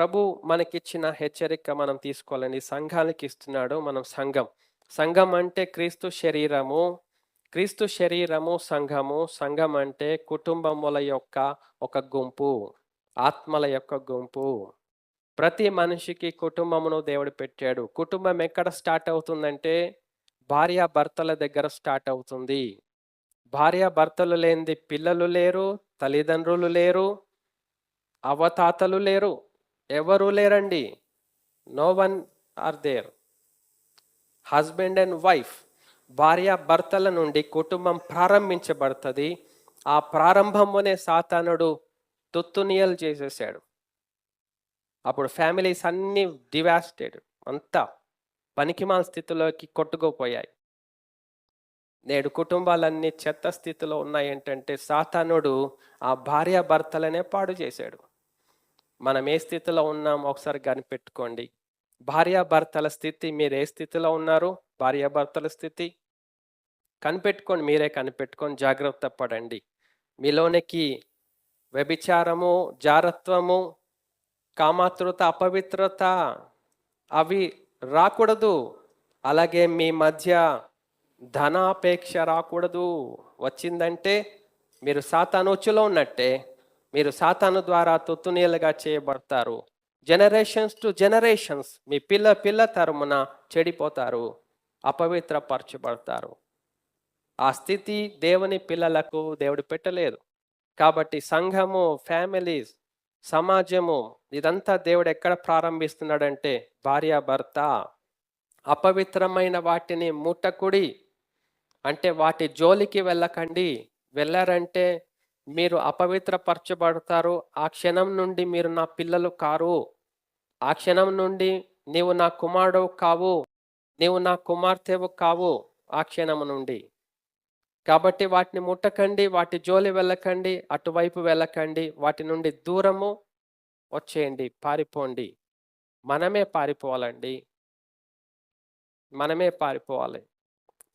ప్రభు మనకిచ్చిన హెచ్చరిక మనం తీసుకోవాలని సంఘానికి ఇస్తున్నాడు మనం సంఘం. సంఘం అంటే క్రీస్తు శరీరము. క్రీస్తు శరీరము సంఘము. సంఘం అంటే కుటుంబముల యొక్క ఒక గుంపు. ఆత్మల యొక్క గుంపు. ప్రతి మనిషికి కుటుంబమును దేవుడు పెట్టాడు. కుటుంబం ఎక్కడ స్టార్ట్ అవుతుందంటే భార్య భర్తల దగ్గర స్టార్ట్ అవుతుంది. భార్య భర్తలు లేనిది పిల్లలు లేరు తల్లిదండ్రులు లేరు అవతాతలు లేరు ఎవరు లేరండి? No one are there husband and wife భార్య భర్తల నుండి కుటుంబం ప్రారంభించబడుతుంది. ఆ ప్రారంభంలోనే సాతానుడు తుత్తునియలు చేసేసాడు. అప్పుడు ఫ్యామిలీస్ అన్నీ డివాస్టెడ్. అంతా పనికిమాల స్థితిలోకి కొట్టుకుపోయాయి. నేడు కుటుంబాలన్నీ చెత్త స్థితిలో ఉన్నాయి. ఏంటంటే సాతానుడు ఆ భార్య భర్తలనే పాడు చేశాడు. మనం ఏ స్థితిలో ఉన్నాం ఒకసారి కనిపెట్టుకోండి భార్యాభర్తల స్థితి మీరు ఏ స్థితిలో ఉన్నారు? భార్యాభర్తల స్థితి? కనిపెట్టుకోండి మీరే కనిపెట్టుకొని జాగ్రత్త పడండి. మీలోనికి వ్యభిచారము జారత్వము కామాతృత అపవిత్రత అవి రాకూడదు. అలాగే మీ మధ్య ధనాపేక్ష రాకూడదు. వచ్చిందంటే మీరు సాతానుచులో ఉన్నట్టే. మీరు సాతాను ద్వారా తుత్తునీలుగా చేయబడతారు. జనరేషన్స్ టు జనరేషన్స్ మీ పిల్ల పిల్ల తరమున చెడిపోతారు అపవిత్రపరచబడతారు. ఆ స్థితి దేవుని పిల్లలకు దేవుడు పెట్టలేదు. కాబట్టి సంఘము ఫ్యామిలీస్ సమాజము ఇదంతా దేవుడు ఎక్కడ ప్రారంభిస్తున్నాడంటే భార్య భర్త అపవిత్రమైన వాటిని ముట్టకుడి. అంటే వాటి జోలికి వెళ్ళకండి. వెళ్ళారంటే మీరు అపవిత్రపరచబడతారు. ఆ క్షణం నుండి మీరు నా పిల్లలు కారు. ఆ క్షణం నుండి నీవు నా కుమారుడు కావు. నీవు నా కుమార్తెవు కావు. ఆ క్షణం నుండి. కాబట్టి వాటిని ముట్టకండి. వాటి జోలి వెళ్ళకండి. అటువైపు వెళ్ళకండి. వాటి నుండి దూరము వచ్చేయండి. పారిపోండి. మనమే పారిపోవాలండి. మనమే పారిపోవాలి.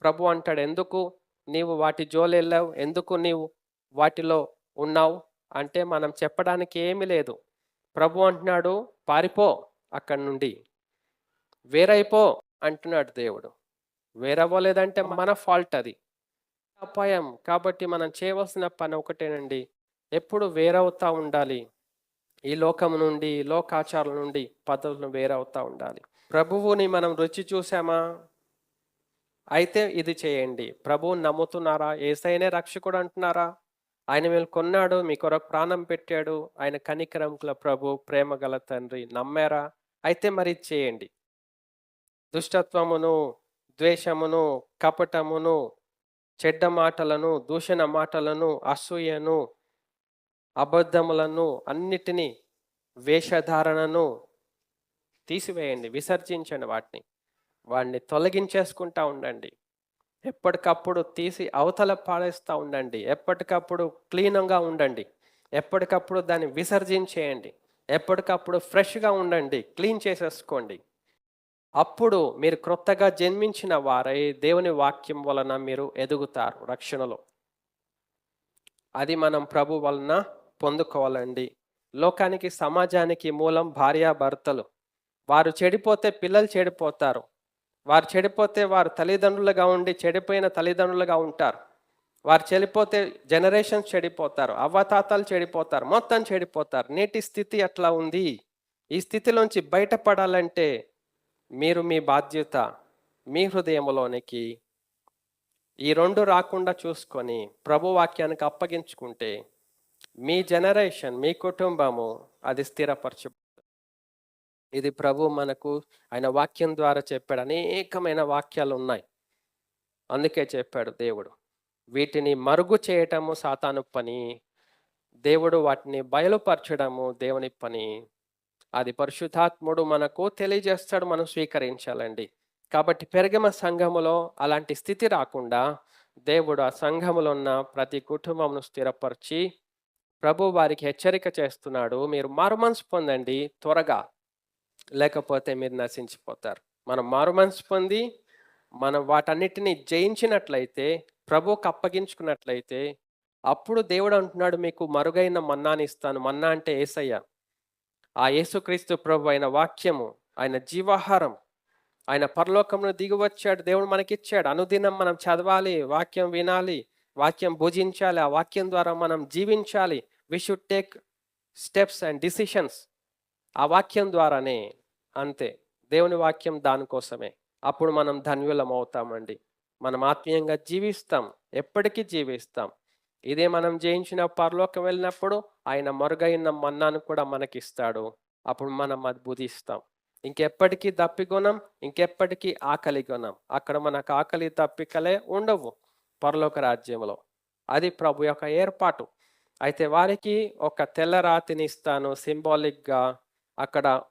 ప్రభు అంటాడు ఎందుకు నీవు వాటి జోలి వెళ్ళావు? ఎందుకు నీవు వాటిలో ఉన్నావు అంటే మనం చెప్పడానికి ఏమీ లేదు. ప్రభు అంటున్నాడు పారిపో అక్కడి నుండి. వేరైపో అంటున్నాడు దేవుడు. వేరవ్వలేదంటే మన ఫాల్ట్ అది. అపాయం. కాబట్టి మనం చేయవలసిన పని ఒకటేనండి. ఎప్పుడు వేరవుతా ఉండాలి. ఈ లోకం నుండి లోకాచారాల నుండి పద్ధతులను వేరవుతా ఉండాలి. ప్రభువుని మనం రుచి చూసామా అయితే ఇది చేయండి. ప్రభువు నమ్ముతున్నారా? ఏసైనే రక్షకుడు అంటున్నారా? ఆయన మీరు కొన్నాడు మీ కొరకు ప్రాణం పెట్టాడు ఆయన కనికరం గల ప్రభు ప్రేమ గల తండ్రి నమ్మారా? అయితే మరి చేయండి. దుష్టత్వమును ద్వేషమును కపటమును చెడ్డ మాటలను దూషణ మాటలను అసూయను అబద్ధములను అన్నిటినీ వేషధారణను తీసివేయండి విసర్జించండి వాటిని. వాడిని తొలగించేసుకుంటా ఉండండి. ఎప్పటికప్పుడు తీసి అవతల పాడేస్తూ ఉండండి. ఎప్పటికప్పుడు క్లీనంగా ఉండండి. ఎప్పటికప్పుడు దాన్ని విసర్జించేయండి. ఎప్పటికప్పుడు ఫ్రెష్గా ఉండండి. క్లీన్ చేసేసుకోండి. అప్పుడు మీరు క్రొత్తగా జన్మించిన వారై దేవుని వాక్యం వలన మీరు ఎదుగుతారు రక్షణలో. అది మనం ప్రభు వలన పొందుకోవాలండి. లోకానికి సమాజానికి మూలం భార్యాభర్తలు. వారు చెడిపోతే పిల్లలు చెడిపోతారు. వారు చెడిపోతే వారు తల్లిదండ్రులుగా ఉండి చెడిపోయిన తల్లిదండ్రులుగా ఉంటారు. వారు చెడిపోతే జనరేషన్స్ చెడిపోతారు అవ్వతాతలు చెడిపోతారు మొత్తం చెడిపోతారు. నేటి స్థితి అట్లా ఉంది? ఈ స్థితిలోంచి బయటపడాలంటే మీరు మీ బాధ్యత మీ హృదయంలోనికి ఈ రెండు రాకుండా చూసుకొని ప్రభు వాక్యానికి అప్పగించుకుంటే మీ జనరేషన్ మీ కుటుంబము అది స్థిరపరచు ఇది ప్రభు మనకు ఆయన వాక్యం ద్వారా చెప్పాడు. అనేకమైన వాక్యాలు ఉన్నాయి అందుకే చెప్పాడు దేవుడు. వీటిని మరుగు చేయటము సాతాను పని. దేవుడు వాటిని బయలుపరచడము దేవుని పని. అది పరిశుద్ధాత్ముడు మనకు తెలియజేస్తాడు. మనం స్వీకరించాలండి. కాబట్టి పెరగమ సంఘములో అలాంటి స్థితి రాకుండా దేవుడు ఆ సంఘములో ఉన్న ప్రతి కుటుంబంను స్థిరపరిచి ప్రభు వారికి హెచ్చరిక చేస్తున్నాడు. మీరు మారుమనసు పొందండి. త్వరగా లేకపోతే మీరు నశించిపోతారు. మనం మారు మనసు పొంది మనం వాటన్నిటిని జయించినట్లయితే ప్రభువుకు అప్పగించుకున్నట్లయితే అప్పుడు దేవుడు అంటున్నాడు మీకు మరుగైన మన్నాని ఇస్తాను. మన్నా అంటే ఏసయ్య. ఆ యేసుక్రీస్తు ప్రభు అయిన వాక్యము ఆయన జీవాహారం ఆయన పరలోకంలో దిగువచ్చాడు దేవుడు మనకిచ్చాడు. అనుదినం మనం చదవాలి వాక్యం వినాలి వాక్యం భుజించాలి ఆ వాక్యం ద్వారా మనం జీవించాలి. We should take steps and decisions ఆ వాక్యం ద్వారానే అంతే. దేవుని వాక్యం దానికోసమే అప్పుడు మనం ధన్యులం అవుతామండి. మనం ఆత్మీయంగా జీవిస్తాం. ఎప్పటికీ జీవిస్తాం. ఇదే మనం జయించిన పరలోకం వెళ్ళినప్పుడు ఆయన మరుగైన మన్నాను కూడా మనకిస్తాడు. అప్పుడు మనం అది బుధిస్తాం. ఇంకెప్పటికీ దప్పిగొనం ఇంకెప్పటికీ ఆకలి గుణం. అక్కడ మనకు ఆకలి తప్పికలే ఉండవు పరలోక రాజ్యంలో. అది ప్రభు యొక్క ఏర్పాటు. అయితే వారికి ఒక తెల్ల రాతిని ఇస్తాను సింబాలిక్గా అక్కడ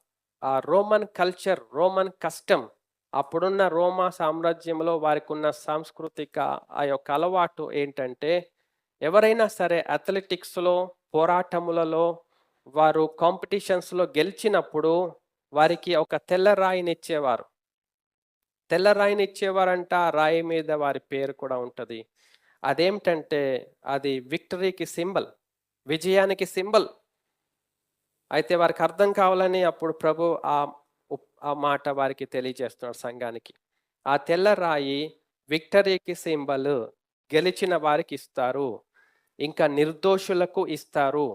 ఆ రోమన్ కల్చర్ రోమన్ కస్టమ్ అప్పుడున్న రోమా సామ్రాజ్యంలో వారికి ఉన్న సాంస్కృతిక ఆ యొక్క అలవాటు ఏంటంటే ఎవరైనా సరే అథ్లెటిక్స్లో పోరాటములలో వారు కాంపిటీషన్స్లో గెలిచినప్పుడు వారికి ఒక తెల్ల రాయిని ఇచ్చేవారు. తెల్ల రాయిని ఇచ్చేవారంట ఆ రాయి మీద వారి పేరు కూడా ఉంటుంది. అదేమిటంటే అది విక్టరీకి సింబల్ విజయానికి సింబల్ అయితే వారికి అర్థం కావాలని అప్పుడు ప్రభు ఆ ఆ మాట వారికి తెలియజేస్తున్నాడు సంఘానికి. ఆ తెల్ల రాయి విక్టరీకి సింబల్ గెలిచిన వారికి ఇస్తారు. ఇంకా నిర్దోషులకు ఇస్తారు.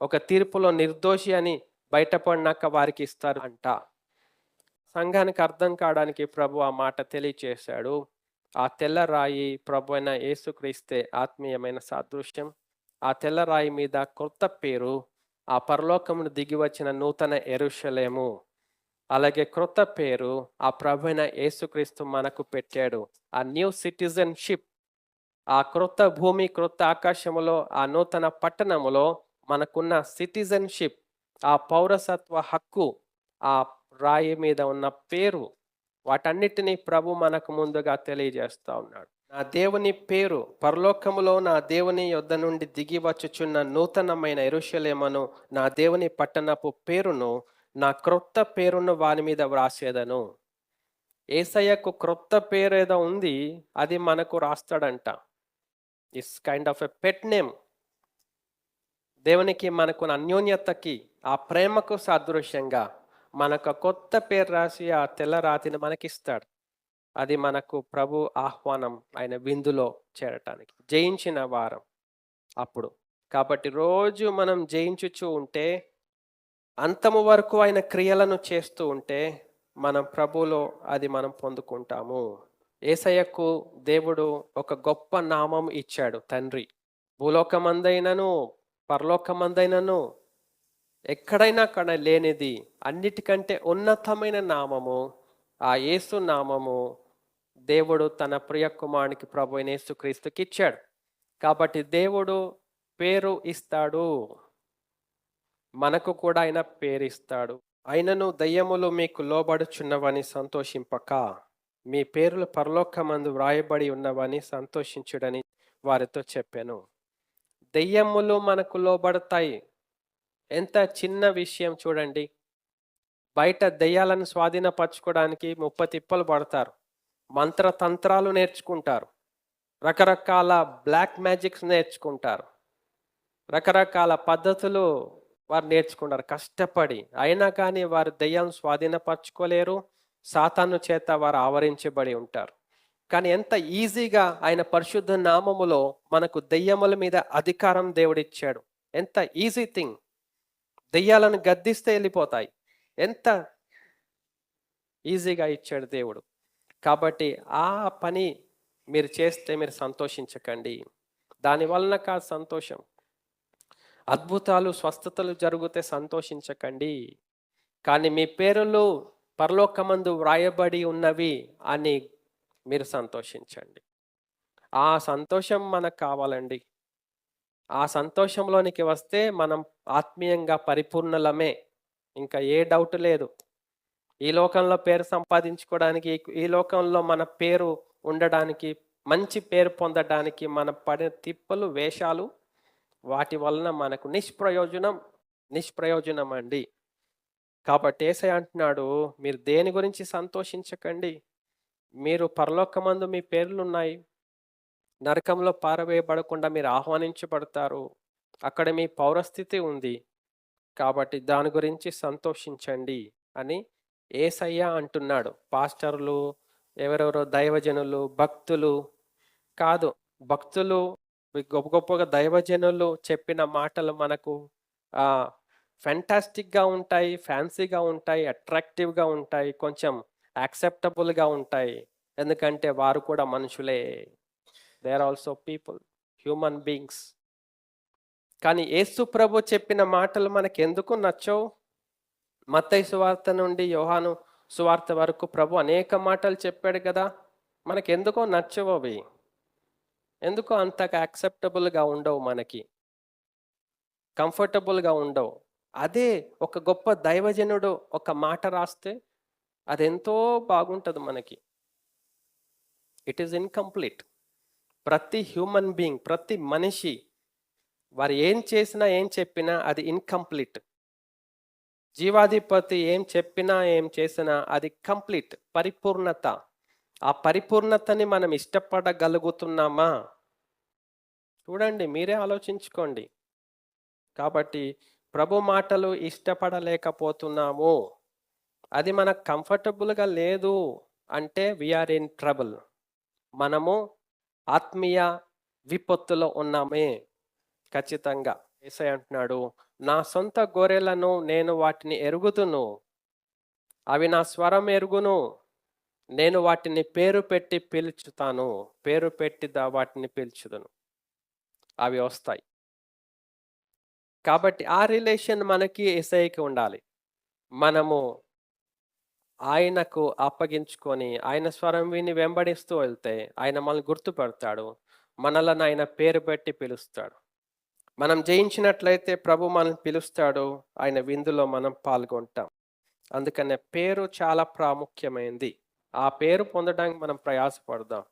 ఒక తీర్పులో నిర్దోషి అని బయటపడినాక వారికి ఇస్తారు అంట. సంఘానికి అర్థం కావడానికి ప్రభు ఆ మాట తెలియచేశాడు. ఆ తెల్ల రాయి ప్రభు అయిన యేసుక్రీస్తే ఆత్మీయమైన సాదృశ్యం. ఆ తెల్ల రాయి మీద కొత్త పేరు ఆ పరలోకమును దిగి వచ్చిన నూతన ఎరుషలేము. అలాగే క్రొత్త పేరు ఆ ప్రభైన యేసుక్రీస్తు మనకు పెట్టాడు. ఆ న్యూ సిటిజన్షిప్ ఆ క్రొత్త భూమి క్రొత్త ఆకాశములో ఆ నూతన పట్టణములో మనకున్న సిటిజన్షిప్ ఆ పౌరసత్వ హక్కు ఆ రాయి మీద ఉన్న పేరు వాటన్నిటినీ ప్రభు మనకు ముందుగా తెలియజేస్తూ ఉన్నాడు. నా దేవుని పేరు పరలోకములో నా దేవుని యొద్ద నుండి దిగి వచ్చుచున్న నూతనమైన ఎరుషలేమను నా దేవుని పట్టణపు పేరును నా క్రొత్త పేరును వాని మీద వ్రాసేదను. ఏసయ్యకు క్రొత్త పేరు ఏదో ఉంది అది మనకు రాస్తాడంట. Is kind of a pet name దేవునికి మనకు అన్యోన్యతకి ఆ ప్రేమకు సాదృశ్యంగా మనకు కొత్త పేరు రాసి ఆ తెల్ల రాతిని మనకిస్తాడు. అది మనకు ప్రభు ఆహ్వానం ఆయన విందులో చేరటానికి జయించిన వారం అప్పుడు. కాబట్టి రోజు మనం జయించుచూ ఉంటే అంతము వరకు ఆయన క్రియలను చేస్తూ ఉంటే మనం ప్రభులో అది మనం పొందుకుంటాము. ఏసయ్యకు దేవుడు ఒక గొప్ప నామం ఇచ్చాడు తండ్రి. భూలోకమందైనను పరలోకమందైనను ఎక్కడైనా అక్కడ లేనిది అన్నిటికంటే ఉన్నతమైన నామము ఆ యేసు నామము దేవుడు తన ప్రియ కుమారునికి ప్రభు యేసుక్రీస్తుకి ఇచ్చాడు. కాబట్టి దేవుడు పేరు ఇస్తాడు. మనకు కూడా ఆయన పేరు ఇస్తాడు. అయినను దయ్యములు మీకు లోబడుచున్నవని సంతోషింపక మీ పేర్లు పరలోకమందు వ్రాయబడి ఉన్నవని సంతోషించుడని వారితో చెప్పాను. దెయ్యములు మనకు లోబడతాయి. ఎంత చిన్న విషయం చూడండి. బయట దెయ్యాలను స్వాధీనపరచుకోవడానికి ముప్ప తిప్పలు పడతారు. మంత్రతంత్రాలు నేర్చుకుంటారు. రకరకాల బ్లాక్ మ్యాజిక్స్ నేర్చుకుంటారు. రకరకాల పద్ధతులు వారు నేర్చుకుంటారు. కష్టపడి అయినా కానీ వారు దయ్యాలను స్వాధీనపరచుకోలేరు. సాతాను చేత వారు ఆవరించబడి ఉంటారు. కానీ ఎంత ఈజీగా ఆయన పరిశుద్ధ నామములో మనకు దెయ్యముల మీద అధికారం దేవుడిచ్చాడు. ఎంత ఈజీ థింగ్. దెయ్యాలను గద్దిస్తే వెళ్ళిపోతాయి. ఎంత ఈజీగా ఇచ్చాడు దేవుడు. కాబట్టి ఆ పని మీరు చేస్తే మీరు సంతోషించకండి. దాని వలన కాదు సంతోషం. అద్భుతాలు స్వస్థతలు జరిగితే సంతోషించకండి. కానీ మీ పేరులు పరలోకమందు వ్రాయబడి ఉన్నవి అని మీరు సంతోషించండి. ఆ సంతోషం మనకు కావాలండి. ఆ సంతోషంలోనికి వస్తే మనం ఆత్మీయంగా పరిపూర్ణలమే. ఇంకా ఏ డౌట్ లేదు. ఈ లోకంలో పేరు సంపాదించుకోవడానికి ఈ- లోకంలో మన పేరు ఉండడానికి మంచి పేరు పొందడానికి మన పడిన తిప్పలు వేషాలు వాటి వలన మనకు నిష్ప్రయోజనం నిష్ప్రయోజనం అండి కాబట్టి ఏసై అంటున్నాడు మీరు దేని గురించి సంతోషించకండి? మీరు పరలోకమందు మీ పేర్లు ఉన్నాయి నరకంలో పారవేయబడకుండా మీరు ఆహ్వానించబడతారు. అక్కడ మీ పౌరస్థితి ఉంది. కాబట్టి దాని గురించి సంతోషించండి అని ఏసయ్య అంటున్నాడు. పాస్టర్లు ఎవరెవరో దైవజనులు భక్తులు కాదు. భక్తులు గొప్ప గొప్పగా దైవజనులు చెప్పిన మాటలు మనకు ఫ్యాంటాస్టిక్గా ఫెంటాస్టిక్గా ఉంటాయి ఫ్యాన్సీగా ఉంటాయి అట్రాక్టివ్గా ఉంటాయి కొంచెం యాక్సెప్టబుల్గా ఉంటాయి. ఎందుకంటే వారు కూడా మనుషులే. They are also people human beings కానీ యేసు ప్రభు చెప్పిన మాటలు మనకెందుకు నచ్చవు? మత్తయి సువార్త నుండి యోహాను సువార్త వరకు ప్రభు అనేక మాటలు చెప్పాడు కదా. మనకి ఎందుకో నచ్చవు అవి ఎందుకో అంతగా యాక్సెప్టబుల్గా ఉండవు మనకి. కంఫర్టబుల్గా ఉండవు. అదే ఒక గొప్ప దైవజనుడు ఒక మాట రాస్తే అది ఎంతో బాగుంటుంది మనకి. ఇట్ ఈస్ ఇన్కంప్లీట్ ప్రతి హ్యూమన్ బీయింగ్ ప్రతి మనిషి వారు ఏం చేసినా ఏం చెప్పినా అది ఇన్కంప్లీట్ జీవాధిపతి ఏం చెప్పినా ఏం చేసినా అది కంప్లీట్ పరిపూర్ణత. ఆ పరిపూర్ణతని మనం ఇష్టపడగలుగుతున్నామా? చూడండి మీరే ఆలోచించుకోండి. కాబట్టి ప్రభు మాటలు ఇష్టపడలేకపోతున్నాము. అది మనకు కంఫర్టబుల్గా లేదు అంటే వీఆర్ ఇన్ ట్రబుల్ మనము ఆత్మీయ విపత్తులో ఉన్నామే. ఖచ్చితంగా. ఏసై అంటున్నాడు నా సొంత గొర్రెలను నేను వాటిని ఎరుగుతును అవి నా స్వరం ఎరుగును. నేను వాటిని పేరు పెట్టి పిలుచుతాను. పేరు పెట్టి దా వాటిని పిలుచుదును. అవి వస్తాయి. కాబట్టి ఆ రిలేషన్ మనకి ఎస్ఐకి ఉండాలి. మనము ఆయనకు అప్పగించుకొని ఆయన స్వరం విని వెంబడిస్తూ వెళ్తే ఆయన మనల్ని గుర్తుపెడతాడు. మనలను ఆయన పేరు పెట్టి పిలుస్తాడు. మనం జయించినట్లయితే ప్రభు మనల్ని పిలుస్తాడు ఆయన విందులో మనం పాల్గొంటాం. అందుకనే పేరు చాలా ప్రాముఖ్యమైంది. ఆ పేరు పొందడానికి మనం ప్రయాసపడదాం.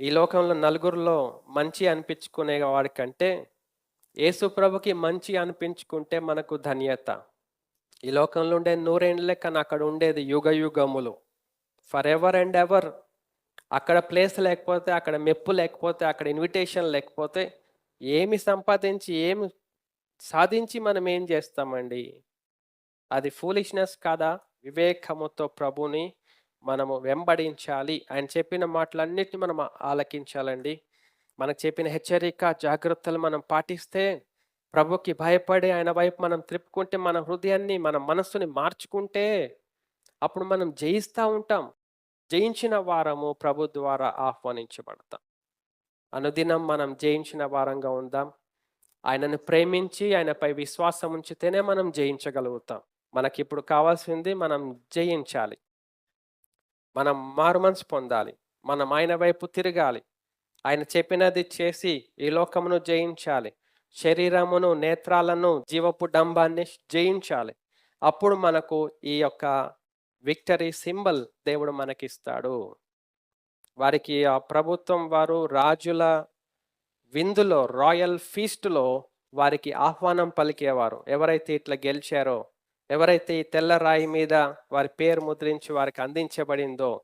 ఈ లోకంలో నలుగురిలో మంచి అనిపించుకునే వాడికంటే యేసు ప్రభుకి మంచి అనిపించుకుంటే మనకు ధన్యత. ఈ లోకంలో ఉండే నూరేండ్లే కానీ అక్కడ ఉండేది యుగ యుగములు. ఫర్ ఎవర్ అండ్ ఎవర్ అక్కడ ప్లేస్ లేకపోతే అక్కడ మెప్పు లేకపోతే అక్కడ ఇన్విటేషన్ లేకపోతే ఏమి సంపాదించి ఏమి సాధించి మనం ఏం చేస్తామండి? అది ఫూలిష్నెస్ కాదా? వివేకముతో ప్రభుని మనము వెంబడించాలి ఆయన చెప్పిన మాటలన్నిటిని మనం ఆలకించాలండి. మనకు చెప్పిన హెచ్చరిక జాగ్రత్తలు మనం పాటిస్తే ప్రభుకి భయపడి ఆయన వైపు మనం త్రిప్పుకుంటే మన హృదయాన్ని మన మనస్సుని మార్చుకుంటే అప్పుడు మనం జయిస్తూ ఉంటాం. జయించిన వారము ప్రభు ద్వారా ఆహ్వానించబడతాం. అనుదినం మనం జయించిన వారంగా ఉందాం. ఆయనను ప్రేమించి ఆయనపై విశ్వాసం ఉంచితేనే మనం జయించగలుగుతాం. మనకి ఇప్పుడు కావాల్సింది మనం జయించాలి. మనం మారుమనసు పొందాలి. మనం ఆయన వైపు తిరగాలి. ఆయన చెప్పినది చేసి ఈ లోకమును జయించాలి. శరీరమును నేత్రాలను జీవపు డంబాన్ని జయించాలి. అప్పుడు మనకు ఈ యొక్క విక్టరీ సింబల్ దేవుడు మనకిస్తాడు. వారికి ఆ ప్రభుత్వం వారు రాజుల విందులో రాయల్ ఫీస్ట్లో వారికి ఆహ్వానం పలికేవారు. ఎవరైతే ఇట్లా గెలిచారో ఎవరైతే ఈ తెల్లరాయి మీద వారి పేరు ముద్రించి వారికి అందించబడిందో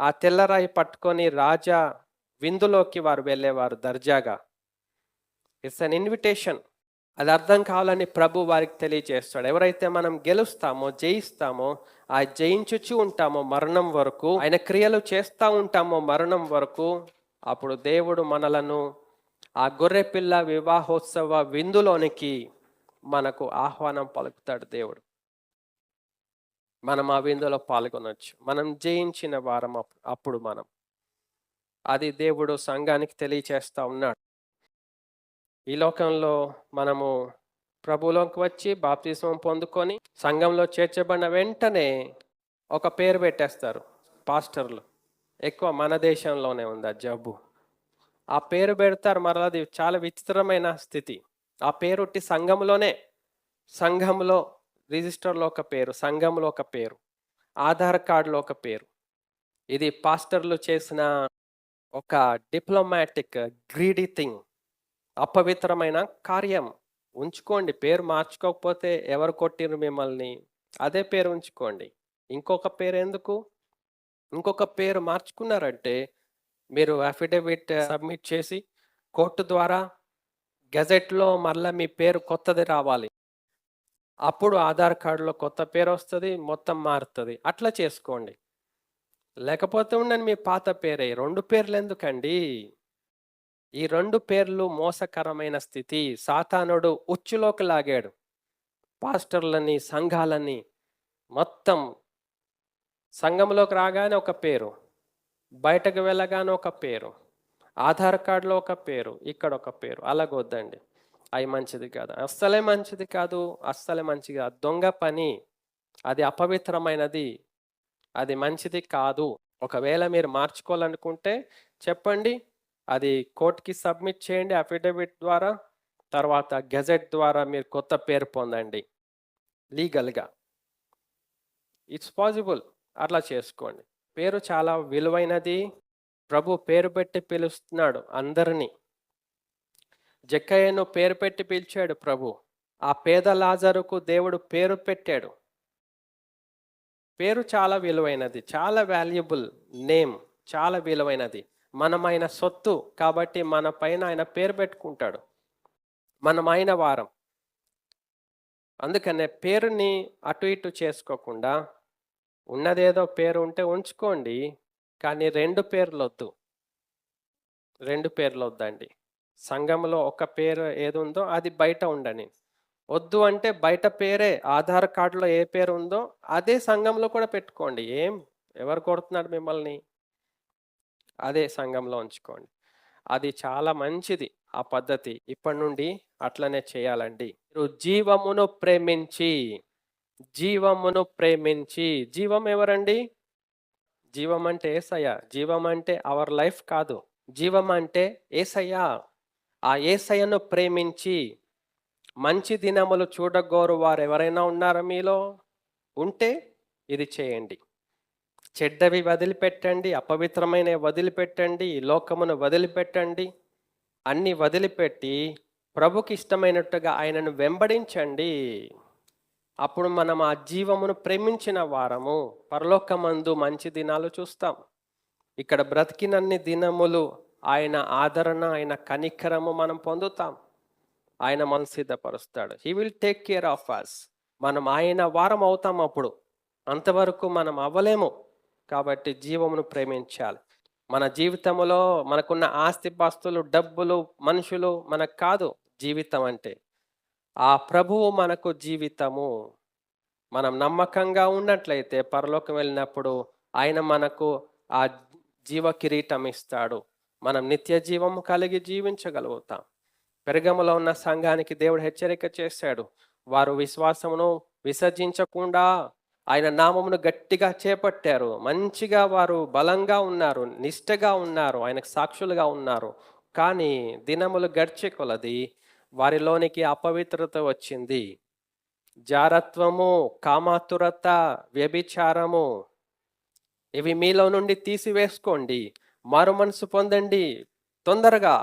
ఆ తెల్లరాయి పట్టుకొని రాజా విందులోకి వారు వెళ్ళేవారు దర్జాగా. ఇట్స్ అన్ ఇన్విటేషన్ అది అర్థం కావాలని ప్రభు వారికి తెలియజేస్తాడు ఎవరైతే మనం గెలుస్తామో జయిస్తామో ఆ జయించుచు ఉంటామో మరణం వరకు ఆయన క్రియలు చేస్తూ ఉంటామో మరణం వరకు అప్పుడు దేవుడు మనలను ఆ గొర్రెపిల్ల వివాహోత్సవ విందులోనికి మనకు ఆహ్వానం పలుకుతాడు దేవుడు. మనం ఆ విందులో పాల్గొనొచ్చు. మనం జయించిన వారం అప్- అప్పుడు మనం. అది దేవుడు సంఘానికి తెలియచేస్తా ఉన్నాడు. ఈ లోకంలో మనము ప్రభులోకి వచ్చి బాప్తిసం పొందుకొని సంఘంలో చేర్చబడిన వెంటనే ఒక పేరు పెట్టేస్తారు పాస్టర్లు. ఎక్కువ మన దేశంలోనే ఉంది ఆ జబ్బు. ఆ పేరు పెడతారు మరలా అది చాలా విచిత్రమైన స్థితి. ఆ పేరు ఉట్టి సంఘంలోనే సంఘంలో రిజిస్టర్లో ఒక పేరు సంఘంలో ఒక పేరు ఆధార్ కార్డులో ఒక పేరు. ఇది పాస్టర్లు చేసిన ఒక డిప్లొమాటిక్ గ్రీడీ థింగ్. అపవిత్రమైన కార్యం. ఉంచుకోండి. పేరు మార్చుకోకపోతే ఎవరు కొట్టిరు మిమ్మల్ని? అదే పేరు ఉంచుకోండి. ఇంకొక పేరు ఎందుకు? ఇంకొక పేరు మార్చుకున్నారంటే మీరు అఫిడవిట్ సబ్మిట్ చేసి కోర్టు ద్వారా గెజెట్లో మళ్ళీ మీ పేరు కొత్తది రావాలి. అప్పుడు ఆధార్ కార్డులో కొత్త పేరు వస్తుంది మొత్తం మారుతుంది. అట్లా చేసుకోండి. లేకపోతే ఉండండి మీ పాత పేరే. రెండు పేర్లు ఎందుకండి? ఈ రెండు పేర్లు మోసకరమైన స్థితి. సాతానుడు ఉచ్చులోకి లాగాడు. పాస్టర్లని సంఘాలని మొత్తం సంఘంలోకి రాగానే ఒక పేరు. బయటకు వెళ్ళగానే ఒక పేరు. ఆధార్ కార్డులో ఒక పేరు. ఇక్కడ ఒక పేరు. అలాగొద్దండి. అవి మంచిది కాదు. అస్సలే మంచిది కాదు. అస్సలే మంచిది కాదు. దొంగ పని. అది అపవిత్రమైనది. అది మంచిది కాదు. ఒకవేళ మీరు మార్చుకోవాలనుకుంటే చెప్పండి. అది కోర్టుకి సబ్మిట్ చేయండి అఫిడవిట్ ద్వారా తర్వాత గెజెట్ ద్వారా మీరు కొత్త పేరు పొందండి. లీగల్గా. It's possible. అట్లా చేసుకోండి. పేరు చాలా విలువైనది. ప్రభు పేరు పెట్టి పిలుస్తున్నాడు అందరినీ. జక్కయ్యను పేరు పెట్టి పిలిచాడు ప్రభు. ఆ పేద లాజరుకు దేవుడు పేరు పెట్టాడు. పేరు చాలా విలువైనది. చాలా వాల్యుబుల్ నేమ్. చాలా విలువైనది. మనం ఆయన సొత్తు కాబట్టి మన పైన ఆయన పేరు పెట్టుకుంటాడు. మనం ఆయన వారం. అందుకనే పేరుని అటు ఇటు చేసుకోకుండా ఉన్నదేదో పేరు ఉంటే ఉంచుకోండి కానీ రెండు పేర్లు వద్దు రెండు పేర్లు వద్దండి సంఘంలో ఒక పేరు ఏది ఉందో అది బయట ఉండని. వద్దు అంటే బయట పేరే ఆధార్ కార్డులో ఏ పేరు ఉందో అదే సంఘంలో కూడా పెట్టుకోండి. ఏం? ఎవరు కొడుతున్నాడు మిమ్మల్ని? అదే సంఘంలో ఉంచుకోండి. అది చాలా మంచిది ఆ పద్ధతి. ఇప్పటి నుండి అట్లనే చేయాలండి. మీరు జీవమును ప్రేమించి జీవమును ప్రేమించి జీవం ఎవరండి? జీవం అంటే ఏసయ్య. జీవం అంటే అవర్ లైఫ్ కాదు. జీవం అంటే ఏసయ్య. ఆ ఏసయ్యను ప్రేమించి మంచి దినములు చూడగోరు వారు ఎవరైనా ఉన్నారా మీలో? ఉంటే ఇది చేయండి. చెడ్డవి వదిలిపెట్టండి అపవిత్రమైన వదిలిపెట్టండి లోకమును వదిలిపెట్టండి. అన్ని వదిలిపెట్టి ప్రభుకి ఇష్టమైనట్టుగా ఆయనను వెంబడించండి. అప్పుడు మనం ఆ జీవమును ప్రేమించిన వారము. పరలోకమందు మంచి దినాలు చూస్తాం. ఇక్కడ బ్రతికినన్ని దినములు ఆయన ఆదరణ ఆయన కనికరము మనం పొందుతాం. ఆయన మనం సిద్ధపరుస్తాడు. He will take care of us మనం ఆయన వారం అవుతాం అప్పుడు. అంతవరకు మనం అవ్వలేము. కాబట్టి జీవమును ప్రేమించాలి. మన జీవితంలో మనకున్న ఆస్తిపాస్తులు డబ్బులు మనుషులు మనకు కాదు జీవితం అంటే. ఆ ప్రభువు మనకు జీవితము. మనం నమ్మకంగా ఉన్నట్లయితే పరలోకం వెళ్ళినప్పుడు ఆయన మనకు ఆ జీవ కిరీటం ఇస్తాడు మనం నిత్య జీవము కలిగి జీవించగలుగుతాం. పెరగములో ఉన్న సంఘానికి దేవుడు హెచ్చరిక చేశాడు. వారు విశ్వాసమును విసర్జించకుండా ఆయన నామమును గట్టిగా చేపట్టారు. మంచిగా వారు బలంగా ఉన్నారు నిష్టగా ఉన్నారు ఆయనకు సాక్షులుగా ఉన్నారు. కానీ దినములు గడిచే కొలది వారిలోనికి అపవిత్రత వచ్చింది. జారత్వము కామాతురత వ్యభిచారము ఇవి మీలో నుండి తీసివేసుకోండి. మారు మనసు పొందండి తొందరగా.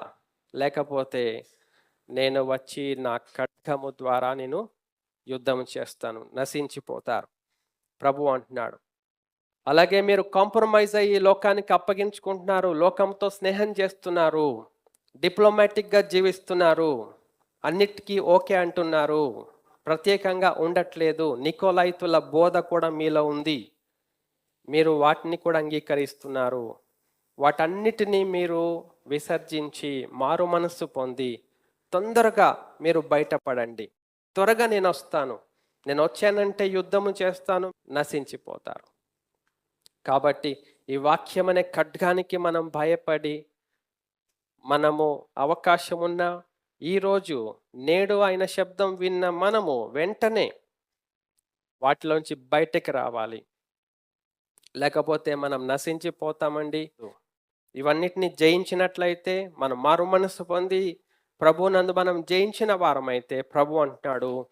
లేకపోతే నేను వచ్చి నా ఖడ్గము ద్వారా నేను యుద్ధం చేస్తాను. నశించిపోతారు. ప్రభు అంటున్నాడు. అలాగే మీరు కాంప్రమైజ్ అయ్యి లోకానికి అప్పగించుకుంటున్నారు లోకంతో స్నేహం చేస్తున్నారు డిప్లొమాటిక్గా జీవిస్తున్నారు అన్నిటికీ ఓకే అంటున్నారు ప్రత్యేకంగా ఉండట్లేదు నికోలైతుల బోధ కూడా మీలో ఉంది మీరు వాటిని కూడా అంగీకరిస్తున్నారు వాటన్నిటినీ మీరు విసర్జించి మారు మనస్సు పొంది తొందరగా మీరు బయటపడండి. త్వరగా నేను వస్తాను నేను వచ్చానంటే యుద్ధము చేస్తాను నశించిపోతారు. కాబట్టి ఈ వాక్యం అనే ఖడ్గానికి మనం భయపడి మనము అవకాశం ఉన్న ఈరోజు నేడు ఆయన శబ్దం విన్న మనము వెంటనే వాటిలోంచి బయటకు రావాలి. లేకపోతే మనం నశించిపోతామండి. ఇవన్నిటిని జయించినట్లయితే మనం మారు మనసు పొంది ప్రభు నందు మనం జయించిన వారమైతే ప్రభు అంటున్నాడు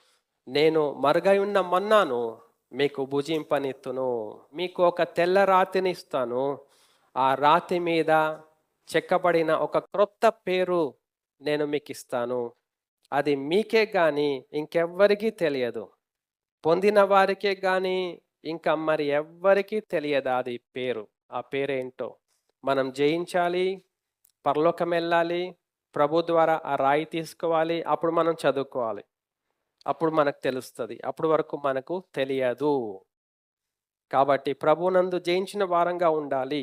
నేను మరుగై ఉన్న మన్నాను మీకు భుజింపనెత్తును మీకు ఒక తెల్ల రాతిని ఇస్తాను ఆ రాతి మీద చెక్కబడిన ఒక క్రొత్త పేరు నేను మీకు ఇస్తాను అది మీకే కానీ ఇంకెవ్వరికీ తెలియదు. పొందిన వారికే కానీ ఇంకా మరి ఎవ్వరికీ తెలియదు అది పేరు? ఆ పేరేంటో మనం జయించాలి పరలోకం వెళ్ళాలి ప్రభు ద్వారా ఆ రాయి తీసుకోవాలి అప్పుడు మనం చదువుకోవాలి. అప్పుడు మనకు తెలుస్తుంది. అప్పుడు వరకు మనకు తెలియదు. కాబట్టి ప్రభునందు జయించిన వారంగా ఉండాలి.